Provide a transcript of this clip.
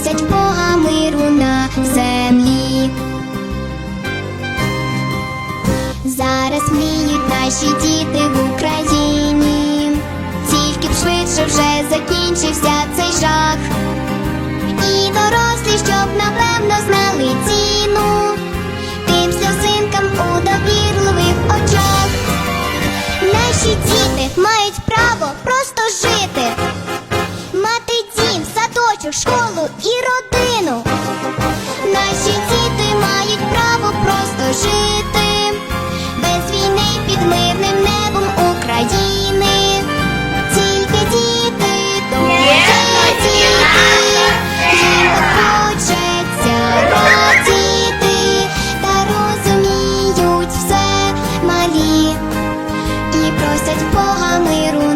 Просять Бога миру на землі. Зараз мріють наші діти в Україні, тільки б швидше вже закінчився цей жах. І дорослі, щоб напевно знали ціну тим сльозинкам у довірливих очах. Наші діти мають право дитячу школу і родину. Наші діти мають право просто жити, без війни під мирним небом України. Тільки діти, тільки діти, їм хочеться радіти та розуміють все малі і просять Бога миру.